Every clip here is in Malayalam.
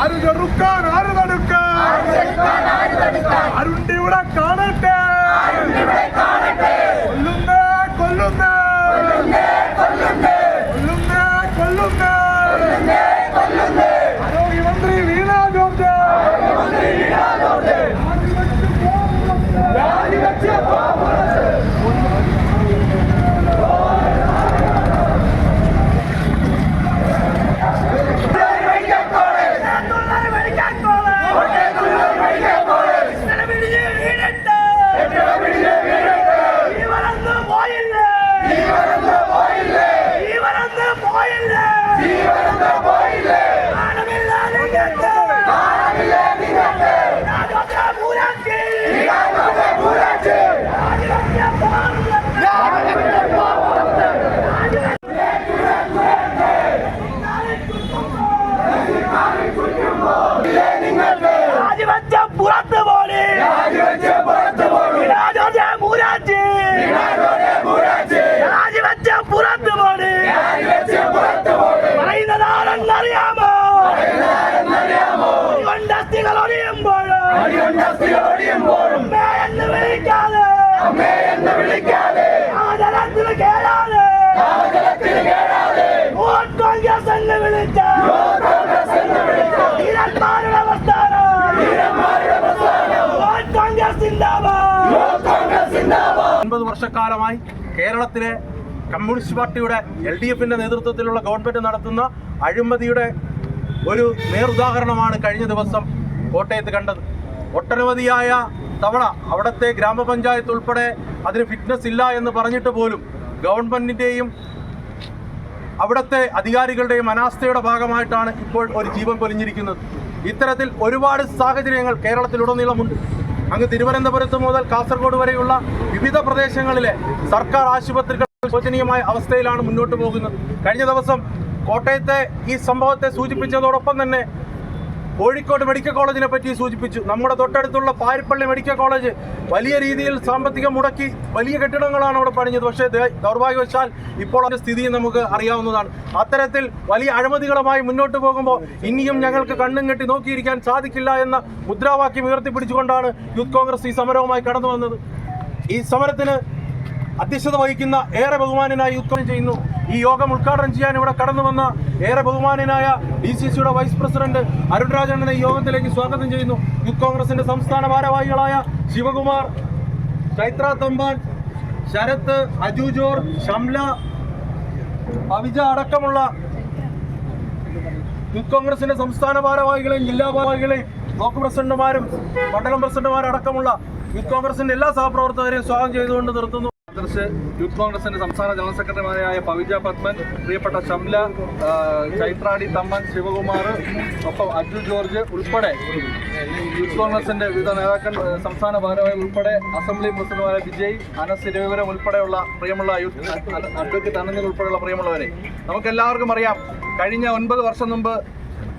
ആര് ചെറുക്കാൻ ആര് തടുക്കാൻ അമ്മേ എന്ന് വിളിക്കാതെ എന്ന് സിന്ദാബാദ് ഒൻപത് വർഷക്കാലമായി കേരളത്തിലെ കമ്മ്യൂണിസ്റ്റ് പാർട്ടിയുടെ എൽ ഡി എഫിന്റെ നേതൃത്വത്തിലുള്ള ഗവൺമെന്റ് നടത്തുന്ന അഴിമതിയുടെ ഒരു നേർ ഉദാഹരണമാണ് കഴിഞ്ഞ ദിവസം കോട്ടയത്ത് കണ്ടത്. ഒട്ടനവധിയായ തവണ അവിടുത്തെ ഗ്രാമപഞ്ചായത്ത് ഉൾപ്പെടെ അതിന് ഫിറ്റ്നസ് ഇല്ല എന്ന് പറഞ്ഞിട്ട് പോലും ഗവൺമെന്റിന്റെയും അവിടുത്തെ അധികാരികളുടെയും അനാസ്ഥയുടെ ഭാഗമായിട്ടാണ് ഇപ്പോൾ ഒരു ജീവൻ പൊലിഞ്ഞിരിക്കുന്നത്. ഇത്തരത്തിൽ ഒരുപാട് സാഹചര്യങ്ങൾ കേരളത്തിലുടനീളമുണ്ട്. അങ്ങ് തിരുവനന്തപുരത്ത് മുതൽ കാസർഗോഡ് വരെയുള്ള വിവിധ പ്രദേശങ്ങളിലെ സർക്കാർ ആശുപത്രികൾ ശോചനീയമായ അവസ്ഥയിലാണ് മുന്നോട്ട് പോകുന്നത്. കഴിഞ്ഞ ദിവസം കോട്ടയത്തെ ഈ സംഭവത്തെ സൂചിപ്പിച്ചതോടൊപ്പം തന്നെ കോഴിക്കോട് മെഡിക്കൽ കോളേജിനെ പറ്റി സൂചിപ്പിച്ചു. നമ്മുടെ തൊട്ടടുത്തുള്ള പാരിപ്പള്ളി മെഡിക്കൽ കോളേജ് വലിയ രീതിയിൽ സാമ്പത്തികം മുടക്കി വലിയ കെട്ടിടങ്ങളാണ് അവിടെ പണിഞ്ഞത്. പക്ഷേ ദൗർഭാഗ്യവശാൽ ഇപ്പോൾ അതിന്റെ സ്ഥിതി നമുക്ക് അറിയാവുന്നതാണ്. അത്തരത്തിൽ വലിയ അഴിമതികളുമായി മുന്നോട്ട് പോകുമ്പോൾ ഇനിയും ഞങ്ങൾക്ക് കണ്ണും കെട്ടി നോക്കിയിരിക്കാൻ സാധിക്കില്ല എന്ന മുദ്രാവാക്യം ഉയർത്തിപ്പിടിച്ചുകൊണ്ടാണ് യൂത്ത് കോൺഗ്രസ് ഈ സമരവുമായി കടന്നു വന്നത് ഈ സമരത്തിന് അധ്യക്ഷത വഹിക്കുന്ന ഏറെ ബഹുമാനനായി യൂത്ത് ചെയ്യുന്നു. ഈ യോഗം ഉദ്ഘാടനം ചെയ്യാൻ ഇവിടെ കടന്നു വന്ന ഏറെ ബഹുമാനനായ ഡി സി സിയുടെ വൈസ് പ്രസിഡന്റ് അരുൺ രാജനെ ഈ യോഗത്തിലേക്ക് സ്വാഗതം ചെയ്യുന്നു. യൂത്ത് കോൺഗ്രസിന്റെ സംസ്ഥാന ഭാരവാഹികളായ ശിവകുമാർ ചൈത്ര തമ്പാൻ ശരത്ത് അജു ജോർ ഷംല അവിജ അടക്കമുള്ള യൂത്ത് കോൺഗ്രസിന്റെ സംസ്ഥാന ഭാരവാഹികളെയും ജില്ലാ ഭാരവാഹികളെയും ബ്ലോക്ക് പ്രസിഡന്റുമാരും മണ്ഡലം പ്രസിഡന്റുമാരും അടക്കമുള്ള യൂത്ത് കോൺഗ്രസിന്റെ എല്ലാ സഹപ്രവർത്തകരെയും സ്വാഗതം ചെയ്തുകൊണ്ട് നിർത്തുന്നു. ആദർശ് യൂത്ത് കോൺഗ്രസിന്റെ സംസ്ഥാന ജനറൽ സെക്രട്ടറിമാരായ പവിജ പത്മൻ പ്രിയപ്പെട്ട ശംല ചൈത്രാടി തമ്മൻ ശിവകുമാർ ഒപ്പം അജു ജോർജ് ഉൾപ്പെടെ യൂത്ത് കോൺഗ്രസിന്റെ വിവിധ നേതാക്കൾ സംസ്ഥാന ഭാരവാഹികൾ ഉൾപ്പെടെ അസംബ്ലി പ്രസിഡന്റുമാരായ വിജയ് അനസ് രവിവരം ഉൾപ്പെടെയുള്ള പ്രിയമുള്ള യൂത്ത് അഡ്വക്കേറ്റ് അനന്ദൻ ഉൾപ്പെടെയുള്ള പ്രിയമുള്ളവരെ നമുക്ക് എല്ലാവർക്കും അറിയാം കഴിഞ്ഞ ഒൻപത് വർഷം മുമ്പ്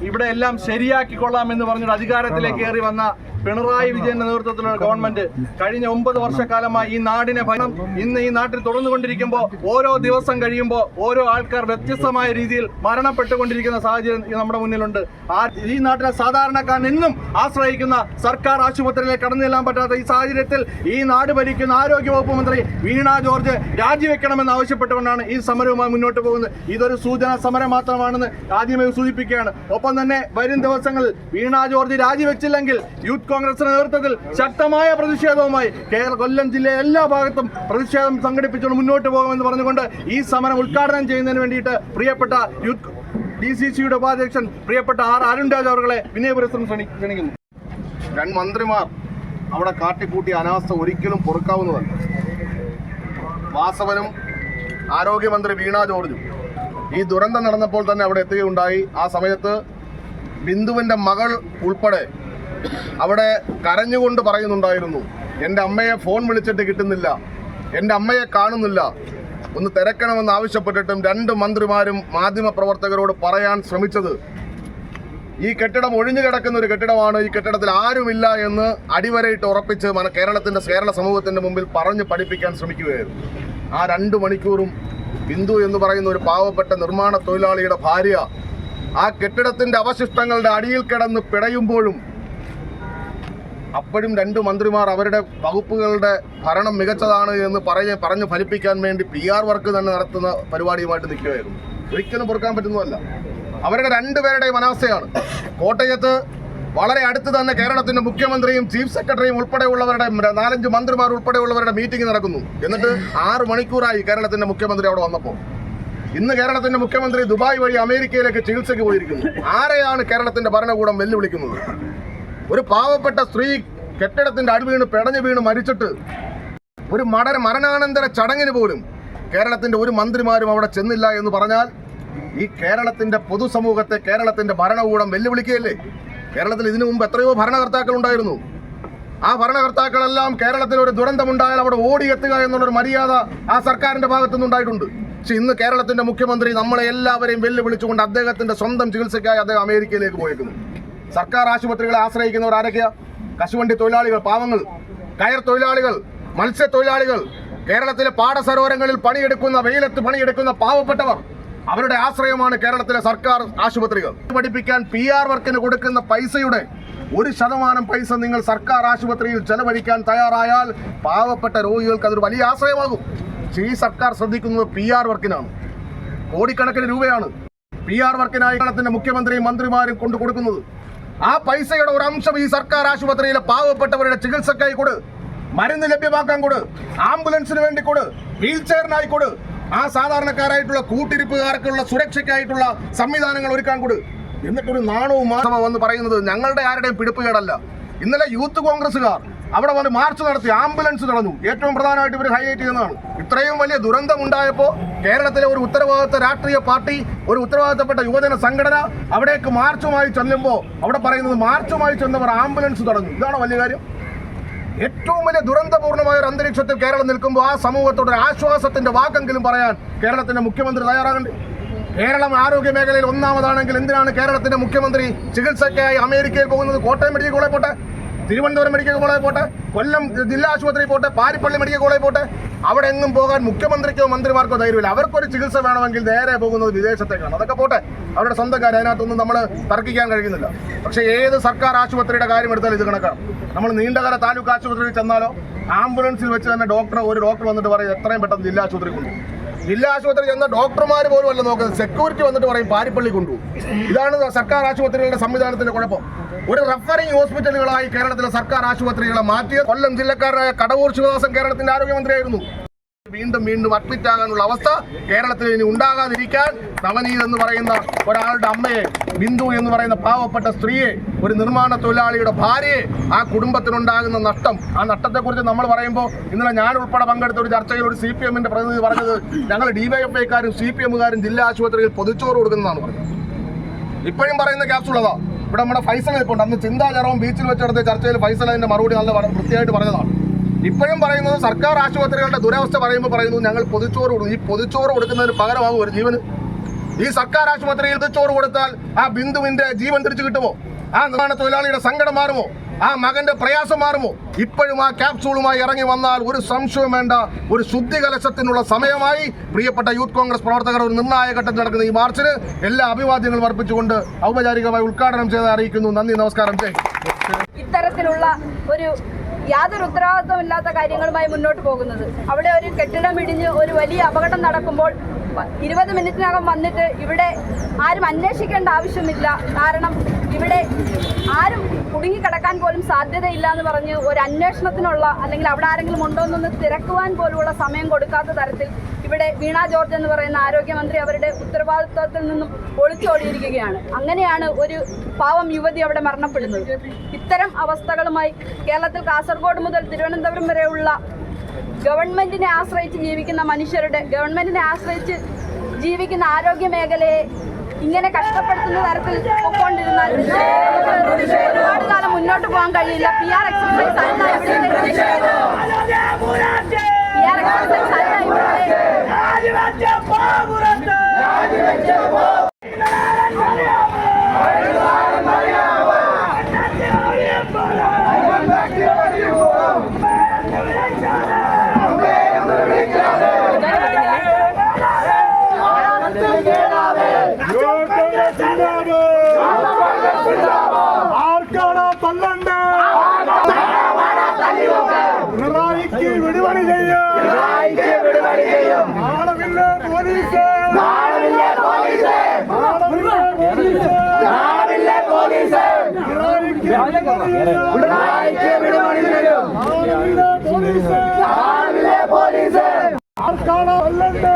ഇവിടെ എല്ലാം ശരിയാക്കിക്കൊള്ളാം എന്ന് പറഞ്ഞൊരു അധികാരത്തിലേക്ക് കയറി വന്ന പിണറായി വിജയന്റെ നേതൃത്വത്തിലുള്ള ഗവൺമെന്റ് കഴിഞ്ഞ ഒമ്പത് വർഷക്കാലമായി ഈ നാടിനെ ഭരണം ഇന്ന് ഈ നാട്ടിൽ തുടർന്നുകൊണ്ടിരിക്കുമ്പോൾ ഓരോ ദിവസം കഴിയുമ്പോൾ ഓരോ ആൾക്കാർ വ്യത്യസ്തമായ രീതിയിൽ മരണപ്പെട്ടുകൊണ്ടിരിക്കുന്ന സാഹചര്യം നമ്മുടെ മുന്നിലുണ്ട്. ആ ഈ നാട്ടിലെ സാധാരണക്കാരൻ ഇന്നും ആശ്രയിക്കുന്ന സർക്കാർ ആശുപത്രിയിലേക്ക് കടന്നു ചെല്ലാൻ പറ്റാത്ത ഈ സാഹചര്യത്തിൽ ഈ നാട് ഭരിക്കുന്ന ആരോഗ്യവകുപ്പ് മന്ത്രി വീണ ജോർജ് രാജിവെക്കണമെന്ന് ആവശ്യപ്പെട്ടുകൊണ്ടാണ് ഈ സമരവുമായി മുന്നോട്ട് പോകുന്നത്. ഇതൊരു സൂചന സമരം മാത്രമാണെന്ന് ആദ്യമേ സൂചിപ്പിക്കുകയാണ്. ഒപ്പം തന്നെ വരും ദിവസങ്ങളിൽ വീണ ജോർജ് രാജിവെച്ചില്ലെങ്കിൽ യൂത്ത് കോൺഗ്രസിന്റെ നേതൃത്വത്തിൽ ശക്തമായ പ്രതിഷേധവുമായി കേരള കൊല്ലം ജില്ലയിലെ എല്ലാ ഭാഗത്തും പ്രതിഷേധം സംഘടിപ്പിച്ചുകൊണ്ട് മുന്നോട്ട് പോകുമെന്ന് പറഞ്ഞുകൊണ്ട് ഈ സമരം ഉദ്ഘാടനം ചെയ്യുന്നതിന് വേണ്ടിയിട്ട് പ്രിയപ്പെട്ട യൂത്ത് ഡി സി സിയുടെ ഉപാധ്യക്ഷൻ പ്രിയപ്പെട്ട ആർ അരുൺ രാജ് അവരെ വിനയപുരസ്ഥം ക്ഷണിക്കുന്നു. രണ്ട് മന്ത്രിമാർ അവിടെ കാട്ടിക്കൂട്ടി അനാസ്ഥ ഒരിക്കലും പൊറുക്കാവുന്നതല്ല. വാസവനും ആരോഗ്യമന്ത്രി വീണ ജോർജും ഈ ദുരന്തം നടന്നപ്പോൾ തന്നെ അവിടെ എത്തുകയുണ്ടായി. ആ സമയത്ത് ബിന്ദുവിന്റെ മകൾ ഉൾപ്പെടെ അവിടെ കരഞ്ഞുകൊണ്ട് പറയുന്നുണ്ടായിരുന്നു എന്റെ അമ്മയെ ഫോൺ വിളിച്ചിട്ട് കിട്ടുന്നില്ല എന്റെ അമ്മയെ കാണുന്നില്ല. ഒന്ന് തിരക്കണമെന്ന് ആവശ്യപ്പെട്ടിട്ടും രണ്ട് മന്ത്രിമാരും മാധ്യമപ്രവർത്തകരോട് പറയാൻ ശ്രമിച്ചത്. ഈ കെട്ടിടം ഒഴിഞ്ഞു കിടക്കുന്ന ഒരു കെട്ടിടമാണ് ഈ കെട്ടിടത്തിൽ ആരുമില്ല എന്ന് അടിവരയിട്ട് ഉറപ്പിച്ച് മന കേരളത്തിന്റെ കേരള സമൂഹത്തിന്റെ മുമ്പിൽ പറഞ്ഞ് പഠിപ്പിക്കാൻ ശ്രമിക്കുകയായിരുന്നു. ആ രണ്ട് മണിക്കൂറും ബിന്ദു എന്ന് പറയുന്ന ഒരു പാവപ്പെട്ട നിർമ്മാണ തൊഴിലാളിയുടെ ഭാര്യ ആ കെട്ടിടത്തിന്റെ അവശിഷ്ടങ്ങളുടെ അടിയിൽ കിടന്ന് പിടയുമ്പോഴും അപ്പോഴും രണ്ട് മന്ത്രിമാർ അവരുടെ വകുപ്പുകളുടെ ഭരണം മികച്ചതാണ് എന്ന് പറഞ്ഞ് പറഞ്ഞ് ഫലിപ്പിക്കാൻ വേണ്ടി പി ആർ വർക്ക് തന്നെ നടത്തുന്ന പരിപാടിയുമായിട്ട് നിൽക്കുകയായിരുന്നു. ഒരിക്കലും പൊറുക്കാൻ പറ്റുന്നതല്ല. അവരുടെ രണ്ടുപേരുടെയും അനാസ്ഥയാണ് കോട്ടയത്ത് വളരെ അടുത്ത് തന്നെ കേരളത്തിന്റെ മുഖ്യമന്ത്രിയും ചീഫ് സെക്രട്ടറിയും ഉൾപ്പെടെയുള്ളവരുടെ നാലഞ്ച് മന്ത്രിമാർ ഉൾപ്പെടെയുള്ളവരുടെ മീറ്റിംഗ് നടക്കുന്നു. എന്നിട്ട് ആറ് മണിക്കൂറായി കേരളത്തിന്റെ മുഖ്യമന്ത്രി അവിടെ വന്നപ്പോൾ. ഇന്ന് കേരളത്തിന്റെ മുഖ്യമന്ത്രി ദുബായ് വഴി അമേരിക്കയിലേക്ക് ചികിത്സയ്ക്ക് പോയിരിക്കുന്നു. ആരെയാണ് കേരളത്തിന്റെ ഭരണകൂടം വെല്ലുവിളിക്കുന്നത്? ഒരു പാവപ്പെട്ട സ്ത്രീ കെട്ടിടത്തിന്റെ അടിവീണ് പെടഞ്ഞു വീണ് മരിച്ചിട്ട് ഒരു മട മരണാനന്തര ചടങ്ങിന് പോലും കേരളത്തിന്റെ ഒരു മന്ത്രിമാരും അവിടെ ചെന്നില്ല എന്ന് പറഞ്ഞാൽ ഈ കേരളത്തിന്റെ പൊതുസമൂഹത്തെ കേരളത്തിന്റെ ഭരണകൂടം വെല്ലുവിളിക്കുകയല്ലേ? കേരളത്തിൽ ഇതിനു മുമ്പ് എത്രയോ ഭരണകർത്താക്കൾ ഉണ്ടായിരുന്നു. ആ ഭരണകർത്താക്കളെല്ലാം കേരളത്തിൽ ഒരു ദുരന്തമുണ്ടായാൽ അവിടെ ഓടിയെത്തുക എന്നുള്ളൊരു മര്യാദ ആ സർക്കാരിന്റെ ഭാഗത്തുനിന്നുണ്ടായിട്ടുണ്ട് പക്ഷെ ഇന്ന് കേരളത്തിന്റെ മുഖ്യമന്ത്രി നമ്മളെ എല്ലാവരെയും വെല്ലുവിളിച്ചുകൊണ്ട് അദ്ദേഹത്തിന്റെ സ്വന്തം ചികിത്സയ്ക്കായി അദ്ദേഹം അമേരിക്കയിലേക്ക് പോയേക്കുന്നു. സർക്കാർ ആശുപത്രികളെ ആശ്രയിക്കുന്നവർ ആരൊക്കെയാ? കശുവണ്ടി തൊഴിലാളികൾ പാവങ്ങൾ കയർ തൊഴിലാളികൾ മത്സ്യത്തൊഴിലാളികൾ കേരളത്തിലെ പാടസരോവരങ്ങളിൽ പണിയെടുക്കുന്ന വെയിലത്ത് പണിയെടുക്കുന്ന പാവപ്പെട്ടവർ അവരുടെ ആശ്രയമാണ് കേരളത്തിലെ സർക്കാർ ആശുപത്രികൾ. പഠിപ്പിക്കാൻ പി ആർ വർക്കിന് കൊടുക്കുന്ന പൈസയുടെ ഒരു ശതമാനം പൈസ നിങ്ങൾ സർക്കാർ ആശുപത്രിയിൽ ചെലവഴിക്കാൻ തയ്യാറായാൽ പാവപ്പെട്ട രോഗികൾക്ക് അതൊരു വലിയ ആശ്രയമാകും. പക്ഷേ ഈ സർക്കാർ ശ്രദ്ധിക്കുന്നത് പി ആർ വർക്കിനാണ്. കോടിക്കണക്കിന് രൂപയാണ് പി ആർ വർക്കിനായി കേരളത്തിന്റെ മുഖ്യമന്ത്രിയും മന്ത്രിമാരും കൊണ്ടു കൊടുക്കുന്നത് ആ പൈസയുടെ ഒരു അംശം ഈ സർക്കാർ ആശുപത്രിയിലെ പാവപ്പെട്ടവരുടെ ചികിത്സക്കായി കൊടു. മരുന്ന് ലഭ്യമാക്കാൻ കൊടു. ആംബുലൻസിന് വേണ്ടി കൊടു. വീൽ ചെയറിനായി കൊടു. ആ സാധാരണക്കാരായിട്ടുള്ള കൂട്ടിരിപ്പുകാർക്കുള്ള സുരക്ഷയ്ക്കായിട്ടുള്ള സംവിധാനങ്ങൾ ഒരുക്കാൻ കൊടു. എന്നിട്ടൊരു നാണവും മാസമോ വന്ന് പറയുന്നത് ഞങ്ങളുടെ ആരുടെയും പിടിപ്പുകേടല്ല ഇന്നലെ യൂത്ത് കോൺഗ്രസ്സുകാർ അവിടെ വന്ന് മാർച്ച് നടത്തി ആംബുലൻസ് നടന്നു. ഏറ്റവും പ്രധാനമായിട്ട് ഇവർ ഹൈലൈറ്റ് ചെയ്യുന്നതാണ്. ഇത്രയും വലിയ ദുരന്തം ഉണ്ടായപ്പോൾ കേരളത്തിലെ ഒരു ഉത്തരവാദിത്ത രാഷ്ട്രീയ പാർട്ടി ഒരു ഉത്തരവാദിത്തപ്പെട്ട യുവജന സംഘടന അവിടേക്ക് മാർച്ചുമായി ചെല്ലുമ്പോൾ അവിടെ പറയുന്നത് മാർച്ചുമായി ചെന്നവർ ആംബുലൻസ് തുടങ്ങും. ഇതാണ് വലിയ കാര്യം? ഏറ്റവും വലിയ ദുരന്തപൂർണമായ ഒരു അന്തരീക്ഷത്തിൽ കേരളം നിൽക്കുമ്പോൾ ആ സമൂഹത്തോട് ഒരു ആശ്വാസത്തിന്റെ വാക്കെങ്കിലും പറയാൻ കേരളത്തിന്റെ മുഖ്യമന്ത്രി തയ്യാറാകണ്ടേ? കേരളം ആരോഗ്യ മേഖലയിൽ ഒന്നാമതാണെങ്കിൽ എന്തിനാണ് കേരളത്തിന്റെ മുഖ്യമന്ത്രി ചികിത്സയ്ക്കായി അമേരിക്കയിൽ പോകുന്നത്? കോട്ടയം മെഡിക്കൽ കോളേജ് പോട്ടെ? തിരുവനന്തപുരം മെഡിക്കൽ കോളേജ് പോട്ടെ കൊല്ലം ജില്ലാ ആശുപത്രി പോട്ടെ പാരിപ്പള്ളി മെഡിക്കൽ കോളേജ് പോട്ടെ അവിടെ എങ്ങും പോകാൻ മുഖ്യമന്ത്രിക്കോ മന്ത്രിമാർക്കോ ധൈര്യമില്ല. അവർക്കൊരു ചികിത്സ വേണമെങ്കിൽ നേരെ പോകുന്നത് വിദേശത്തേക്കാണ്. അതൊക്കെ പോട്ടെ അവരുടെ സ്വന്തക്കാർ അതിനകത്തൊന്നും നമ്മൾ തർക്കിക്കാൻ കഴിയുന്നില്ല. പക്ഷേ ഏത് സർക്കാർ ആശുപത്രിയുടെ കാര്യം എടുത്താലും ഇത് കണക്കാണ്. നമ്മൾ നീണ്ടകര താലൂക്ക് ആശുപത്രിയിൽ ചെന്നാലോ ആംബുലൻസിൽ വെച്ച് തന്നെ ഡോക്ടർ ഒരു ഡോക്ടർ വന്നിട്ട് പറയും എത്രയും പെട്ടെന്ന് ജില്ലാ ആശുപത്രി കൊണ്ടുപോകും ജില്ലാ ആശുപത്രി ചെന്ന ഡോക്ടർമാർ പോലും അല്ല നോക്കുന്നത്. സെക്യൂരിറ്റി വന്നിട്ട് പറയും പാരിപ്പള്ളി കൊണ്ടുപോകും. ഇതാണ് സർക്കാർ ആശുപത്രികളുടെ സംവിധാനത്തിന്റെ കുഴപ്പം. ഒരു റഫറിംഗ് ഹോസ്പിറ്റലുകളായി കേരളത്തിലെ സർക്കാർ ആശുപത്രികളെ മാറ്റിയ കൊല്ലം ജില്ലക്കാരനായ കടവൂർ ശിവദാസൻ കേരളത്തിന്റെ ആരോഗ്യമന്ത്രിയായിരുന്നു. വീണ്ടും വീണ്ടും അഡ്മിറ്റ് ആകാനുള്ള അവസ്ഥ കേരളത്തിൽ ഇനി ഉണ്ടാകാതിരിക്കാൻ നവനീത് എന്ന് പറയുന്ന ഒരാളുടെ അമ്മയെ ബിന്ദു എന്ന് പറയുന്ന പാവപ്പെട്ട സ്ത്രീയെ ഒരു നിർമ്മാണ തൊഴിലാളിയുടെ ഭാര്യയെ ആ കുടുംബത്തിനുണ്ടാകുന്ന നഷ്ടം. ആ നഷ്ടത്തെക്കുറിച്ച് നമ്മൾ പറയുമ്പോൾ ഇന്നലെ ഞാൻ ഉൾപ്പെടെ പങ്കെടുത്ത ഒരു ചർച്ചയിൽ ഒരു സി പി പ്രതിനിധി പറഞ്ഞത് ഞങ്ങൾ ഡിവൈഎഫ്ഐക്കാരും സി പി എമ്മുകാരും ജില്ലാ ആശുപത്രിയിൽ പൊതിച്ചോറ് കൊടുക്കുന്നതാണ് പറഞ്ഞത്. ഇപ്പോഴും പറയുന്ന ക്യാപ്സുള്ളതാണ് ഇവിടെ നമ്മുടെ ഫൈസൽ ഇപ്പോൾ അന്ന് ചിന്താചാരവും ബീച്ചിൽ വെച്ച് നടത്തിയ ചർച്ചയിൽ ഫൈസൽ അതിന്റെ മറുപടി നല്ല വൃത്തിയായിട്ട് പറഞ്ഞതാണ്. ഇപ്പോഴും പറയുന്നത് സർക്കാർ ആശുപത്രികളുടെ ദുരവസ്ഥ പറയുമ്പോൾ പറയുന്നു ഞങ്ങൾ പൊതിച്ചോറ് കൊടുക്കും. ഈ പൊതിച്ചോറ് കൊടുക്കുന്നതിന് പകരമാകും ഒരു ജീവന്. ഈ സർക്കാർ ആശുപത്രിയിൽ ചോറ് കൊടുത്താൽ ആ ബിന്ദുവിന്റെ ജീവൻ തിരിച്ചു കിട്ടുമോ? ആ നിർമ്മാണ തൊഴിലാളിയുടെ സങ്കടം മാറുമോ? ആ മകന്റെ പ്രയാസം മാറുമോ? ഇപ്പോഴും ആ ക്യാപ്സൂളുമായി ഇറങ്ങി വന്നാൽ ഒരു സംശയം വേണ്ട. ഒരു ശുദ്ധി കലശത്തിനുള്ള സമയമായി പ്രിയപ്പെട്ട യൂത്ത് കോൺഗ്രസ് പ്രവർത്തകർ ഒരു നിർണായക ഘട്ടത്തിൽ നടക്കുന്ന ഈ മാർച്ചിന്. എല്ലാ അഭിവാദ്യങ്ങളും അർപ്പിച്ചുകൊണ്ട് ഔപചാരികമായി ഉദ്ഘാടനം ചെയ്ത് അറിയിക്കുന്നു. നന്ദി നമസ്കാരം. ജയ് ഇത്തരത്തിലുള്ള ഒരു യാതൊരു ഉത്തരവാദിത്വമില്ലാത്ത കാര്യങ്ങളുമായി മുന്നോട്ട് പോകുന്നത്. അവിടെ ഒരു കെട്ടിടം ഇടിഞ്ഞ് ഒരു വലിയ അപകടം നടക്കുമ്പോൾ ഇരുപത് മിനിറ്റിനകം വന്നിട്ട് ഇവിടെ ആരും അന്വേഷിക്കേണ്ട ആവശ്യമില്ല. കാരണം ഇവിടെ ആരും കുടുങ്ങിക്കിടക്കാൻ പോലും സാധ്യതയില്ല എന്ന് പറഞ്ഞ് ഒരു അന്വേഷണത്തിനുള്ള അല്ലെങ്കിൽ അവിടെ ആരെങ്കിലും ഉണ്ടോ എന്നൊന്ന് തിരക്കുവാൻ പോലുമുള്ള സമയം കൊടുക്കാത്ത തരത്തിൽ ഇവിടെ വീണ ജോർജ് എന്ന് പറയുന്ന ആരോഗ്യമന്ത്രി അവരുടെ ഉത്തരവാദിത്വത്തിൽ നിന്നും ഒളിച്ചോടിയിരിക്കുകയാണ്. അങ്ങനെയാണ് ഒരു പാവം യുവതി അവിടെ മരണപ്പെടുന്നത്. ഇത്തരം അവസ്ഥകളുമായി കേരളത്തിൽ കാസർഗോഡ് മുതൽ തിരുവനന്തപുരം വരെയുള്ള ഗവൺമെന്റിനെ ആശ്രയിച്ച് ജീവിക്കുന്ന മനുഷ്യരുടെ ഗവൺമെന്റിനെ ആശ്രയിച്ച് ജീവിക്കുന്ന ആരോഗ്യ മേഖലയെ ഇങ്ങനെ കഷ്ടപ്പെടുത്തുന്ന തരത്തിൽ പൊക്കോണ്ടിരുന്നാൽ ഒരുപാട് കാലം മുന്നോട്ട് പോകാൻ കഴിയില്ല. പി ആർ എക്സർസൈസ് അല്ല പി ആർ എക്സർസൈസ് അല്ല ഇവിടുത്തെ പോലീസ് ആർക്കാണോ അല്ലണ്ടേ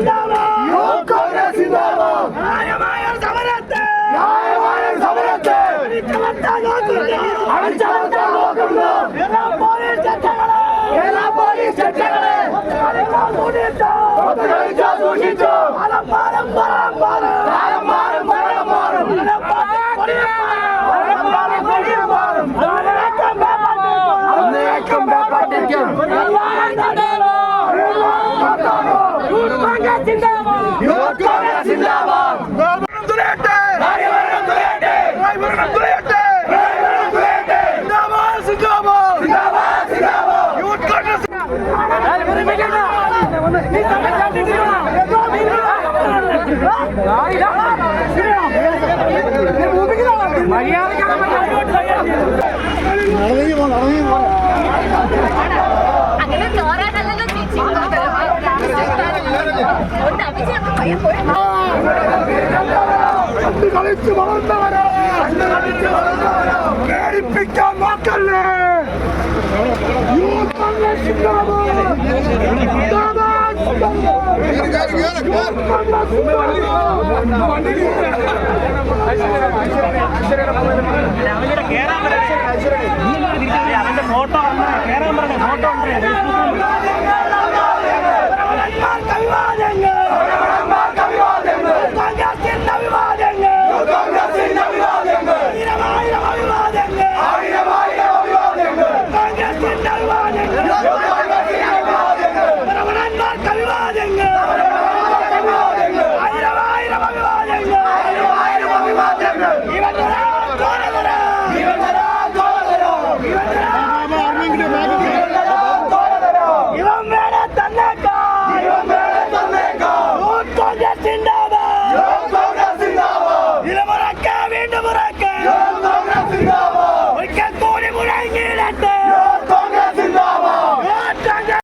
No. കളിച്ചു വളർന്നവരോ പേടിപ്പിക്കാൻ നോക്കല്ലേ അവന്റെ ഫോട്ടോ ഫോട്ടോ ഉണ്ട്